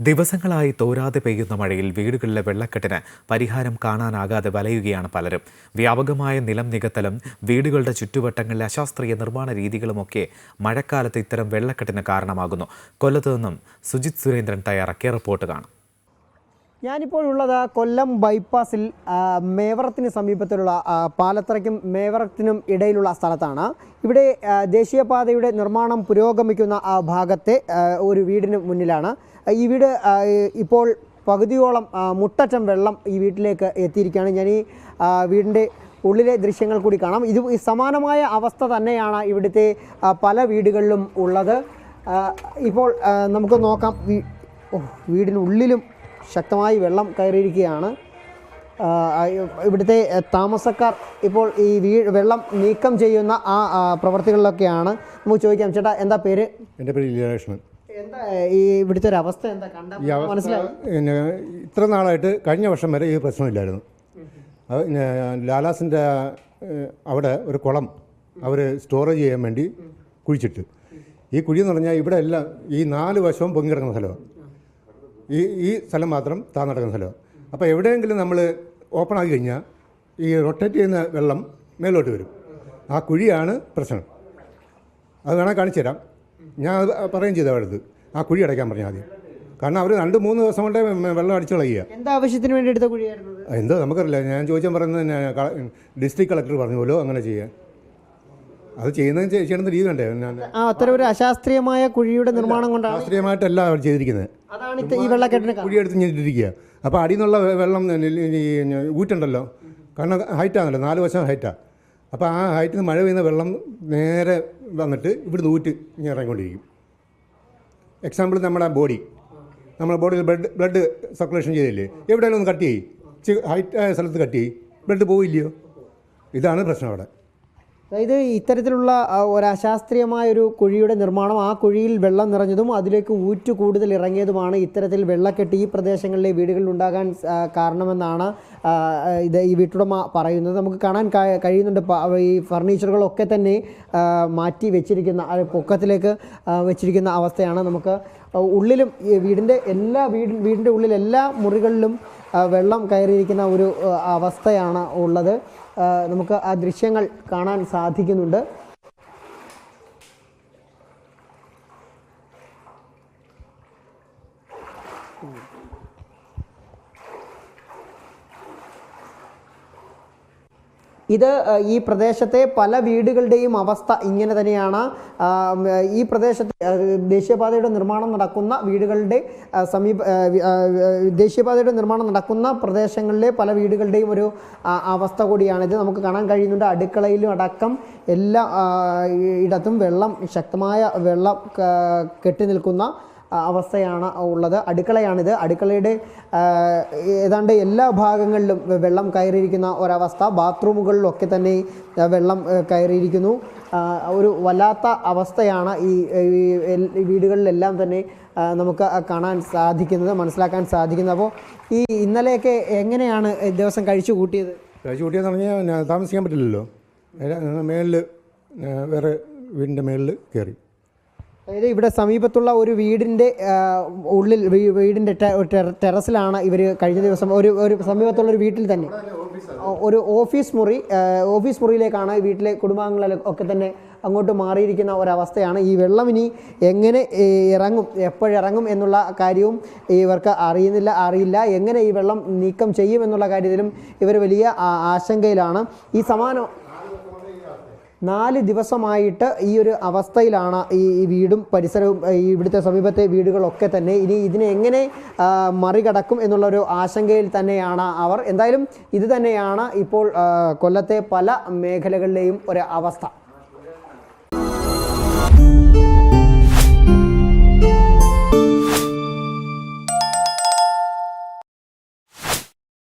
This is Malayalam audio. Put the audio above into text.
ദിവസങ്ങളായി തോരാതെ പെയ്യുന്ന മഴയിൽ വീടുകളിലെ വെള്ളക്കെട്ടിന് പരിഹാരം കാണാനാകാതെ വലയുകയാണ് പലരും. വ്യാപകമായ നിലം നികത്തലും വീടുകളുടെ ചുറ്റുവട്ടങ്ങളിലെ അശാസ്ത്രീയ നിർമ്മാണ രീതികളുമൊക്കെ മഴക്കാലത്ത് ഇത്തരം വെള്ളക്കെട്ടിന് കാരണമാകുന്നു. കൊല്ലത്തു നിന്നും സുജിത് സുരേന്ദ്രൻ തയ്യാറാക്കിയ റിപ്പോർട്ട് കാണാം. ഞാനിപ്പോൾ ഉള്ളത് കൊല്ലം ബൈപ്പാസിൽ മേവറത്തിന് സമീപത്തിലുള്ള പാലത്തറയ്ക്കും മേവറത്തിനും ഇടയിലുള്ള സ്ഥലത്താണ്. ഇവിടെ ദേശീയപാതയുടെ നിർമ്മാണം പുരോഗമിക്കുന്ന ആ ഭാഗത്തെ ഒരു വീടിന് മുന്നിലാണ്. ഈ വീട് ഇപ്പോൾ പകുതിയോളം മുട്ടറ്റം വെള്ളം ഈ വീട്ടിലേക്ക് എത്തിയിരിക്കുകയാണ്. ഞാൻ ഈ വീടിന്റെ ഉള്ളിലെ ദൃശ്യങ്ങൾ കൂടി കാണാം. ഇത് സമാനമായ അവസ്ഥ തന്നെയാണ് ഇവിടുത്തെ പല വീടുകളിലും ഉള്ളത്. ഇപ്പോൾ നമുക്ക് നോക്കാം. വീടിനുള്ളിലും ശക്തമായി വെള്ളം കയറിയിരിക്കുകയാണ്. ഇവിടുത്തെ താമസക്കാർ ഇപ്പോൾ ഈ വീ വെള്ളം നീക്കം ചെയ്യുന്ന ആ പ്രവർത്തികളിലൊക്കെയാണ്. നമുക്ക് ചോദിക്കാം ചേട്ടാ എന്താ പേര്? എന്റെ പേര് ലീലാകൃഷ്ണൻ എന്താ ഈ ഇവിടുത്തെ ഒരു അവസ്ഥ എന്താ? കണ്ട മനസ്സിലായി? ഇത്ര നാളായിട്ട് കഴിഞ്ഞ വർഷം വരെ ഈ പ്രശ്നമില്ലായിരുന്നു. ലാലാസിന്റെ അവിടെ ഒരു കുളം അവർ സ്റ്റോറേജ് ചെയ്യാൻ വേണ്ടി കുഴിച്ചിട്ട്. ഈ കുഴി എന്ന് പറഞ്ഞാൽ ഇവിടെ എല്ലാം ഈ നാല് വശവും പൊങ്ങി കിടക്കുന്ന സ്ഥലമാണ്. ഈ ഈ സ്ഥലം മാത്രം താൻ നടക്കുന്ന സ്ഥലമാണ് അപ്പോൾ എവിടെയെങ്കിലും നമ്മൾ ഓപ്പൺ ആക്കി കഴിഞ്ഞാൽ ഈ റൊട്ടേറ്റ് ചെയ്യുന്ന വെള്ളം മേലോട്ട് വരും. ആ കുഴിയാണ് പ്രശ്നം. അത് വേണേൽ കാണിച്ചു തരാം. ഞാൻ അത് പറയുകയും ചെയ്തു അവിടുത്ത് ആ കുഴി അടയ്ക്കാൻ പറഞ്ഞു ആദ്യം കാരണം അവർ രണ്ട് മൂന്ന് ദിവസം കൊണ്ടേ വെള്ളം അടിച്ചു കളയുക. എന്താ ആവശ്യത്തിന് വേണ്ടി എടുത്ത കുഴിയായിരുന്നു എന്തോ നമുക്കറിയില്ല. ഞാൻ ചോദിച്ചാൽ പറയുന്നത് ഡിസ്ട്രിക്ട് കളക്ടർ പറഞ്ഞു പോലോ അങ്ങനെ ചെയ്യാൻ. അത് ചെയ്യുന്നത് ചെ- രീതി കണ്ടേ. ഞാൻ അത്തരം ഒരു അശാസ്ത്രീയമായ കുഴിയുടെ നിർമ്മാണം കൊണ്ടാണ്. ശാസ്ത്രീയമായിട്ടല്ല അവർ ചെയ്തിരിക്കുന്നത്. അതാണ് ഈ വെള്ളക്കെട്ടിന് കുഴിയെടുത്ത് ഞെട്ടിരിക്കുക അപ്പോൾ അടിയിൽ നിന്നുള്ള വെള്ളം ഊറ്റുണ്ടല്ലോ? കാരണം ഹൈറ്റാണല്ലോ നാല് വശം ഹൈറ്റാണ് അപ്പോൾ ആ ഹൈറ്റിൽ നിന്ന് മഴ പെയ്യുന്ന വെള്ളം നേരെ വന്നിട്ട് ഇവിടുന്ന് ഊറ്റ് ഇങ്ങനെ ഇറങ്ങിക്കൊണ്ടിരിക്കും. എക്സാമ്പിൾ നമ്മുടെ ബോഡി നമ്മുടെ ബോഡിയിൽ ബ്ലഡ് ബ്ലഡ് സർക്കുലേഷൻ ചെയ്തില്ലേ? എവിടെയെങ്കിലും ഒന്ന് കട്ട് ചെയ്യും. ഹൈറ്റ് ആയ സ്ഥലത്ത് കട്ട് ചെയ്യും. ബ്ലഡ് പോവില്ലയോ? ഇതാണ് പ്രശ്നം അവിടെ. അതായത് ഇത്തരത്തിലുള്ള ഒരശാസ്ത്രീയമായൊരു കുഴിയുടെ നിർമ്മാണം ആ കുഴിയിൽ വെള്ളം നിറഞ്ഞതും അതിലേക്ക് ഊറ്റു കൂടുതൽ ഇറങ്ങിയതുമാണ് ഇത്തരത്തിൽ വെള്ളക്കെട്ട് ഈ പ്രദേശങ്ങളിലെ വീടുകളിൽ ഉണ്ടാകാൻ കാരണമെന്നാണ് ഇത് ഈ വീട്ടുടമ പറയുന്നത്. നമുക്ക് കാണാൻ കഴിയുന്നുണ്ട് ഈ ഫർണിച്ചറുകളൊക്കെ തന്നെ മാറ്റി വെച്ചിരിക്കുന്ന പൊക്കത്തിലേക്ക് വെച്ചിരിക്കുന്ന അവസ്ഥയാണ് നമുക്ക് ഉള്ളിലും വീടിന്റെ എല്ലാ വീട് വീടിന്റെ ഉള്ളിൽ എല്ലാ മുറികളിലും വെള്ളം കയറിയിരിക്കുന്ന ഒരു അവസ്ഥയാണ് ഉള്ളത്. നമുക്ക് ആ ദൃശ്യങ്ങൾ കാണാൻ സാധിക്കുന്നുണ്ട്. ഇത് ഈ പ്രദേശത്തെ പല വീടുകളുടെയും അവസ്ഥ ഇങ്ങനെ തന്നെയാണ്. ഈ പ്രദേശത്ത് ദേശീയപാതയുടെ നിർമ്മാണം നടക്കുന്ന വീടുകളുടെ സമീപ ദേശീയപാതയുടെ നിർമ്മാണം നടക്കുന്ന പ്രദേശങ്ങളിലെ പല വീടുകളുടെയും ഒരു അവസ്ഥ കൂടിയാണ്. ഇത് നമുക്ക് കാണാൻ കഴിയുന്നുണ്ട്. അടുക്കളയിലും അടക്കം എല്ലാ ഇടത്തും വെള്ളം ശക്തമായ വെള്ളം കെട്ടി നിൽക്കുന്ന അവസ്ഥയാണ് ഉള്ളത്. അടുക്കളയാണിത്. അടുക്കളയുടെ ഏതാണ്ട് എല്ലാ ഭാഗങ്ങളിലും വെള്ളം കയറിയിരിക്കുന്ന ഒരവസ്ഥ. ബാത്റൂമുകളിലൊക്കെ തന്നെ വെള്ളം കയറിയിരിക്കുന്നു. ഒരു വല്ലാത്ത അവസ്ഥയാണ് ഈ വീടുകളിലെല്ലാം തന്നെ നമുക്ക് കാണാൻ സാധിക്കുന്നത് മനസ്സിലാക്കാൻ സാധിക്കുന്നത്. അപ്പോൾ ഈ ഇന്നലെയൊക്കെ എങ്ങനെയാണ് ദിവസം കഴിച്ചു കൂട്ടിയത്? കഴിച്ചു കൂട്ടിയെന്ന് പറഞ്ഞാൽ താമസിക്കാൻ പറ്റില്ലല്ലോ. മേളിൽ വേറെ വീടിന്റെ മേളിൽ കയറി അതായത് ഇവിടെ സമീപത്തുള്ള ഒരു വീടിന്റെ ഉള്ളിൽ വീടിന്റെ ടെറസിലാണ് ഇവർ കഴിഞ്ഞ ദിവസം ഒരു ഒരു സമീപത്തുള്ള ഒരു വീട്ടിൽ തന്നെ. ഒരു ഓഫീസ് മുറി ഓഫീസ് മുറിയിലേക്കാണ് വീട്ടിലെ കുടുംബാംഗങ്ങൾ ഒക്കെ തന്നെ അങ്ങോട്ട് മാറിയിരിക്കുന്ന ഒരവസ്ഥയാണ്. ഈ വെള്ളം ഇനി എങ്ങനെ ഇറങ്ങും എപ്പോഴിറങ്ങും എന്നുള്ള കാര്യവും ഇവർക്ക് അറിയുന്നില്ല അറിയില്ല. എങ്ങനെ ഈ വെള്ളം നീക്കം ചെയ്യും എന്നുള്ള കാര്യത്തിലും ഇവർ വലിയ ആശങ്കയിലാണ്. ഈ സമാനം നാല് ദിവസമായിട്ട് ഈ ഒരു അവസ്ഥയിലാണ് ഈ വീടും പരിസരവും ഇവിടുത്തെ സമീപത്തെ വീടുകളൊക്കെ തന്നെ. ഇനി ഇതിനെ എങ്ങനെ മറികടക്കും എന്നുള്ളൊരു ആശങ്കയിൽ തന്നെയാണ് അവർ. എന്തായാലും ഇത് തന്നെയാണ് ഇപ്പോൾ കൊല്ലത്തെ പല മേഖലകളിലെയും ഒരു അവസ്ഥ.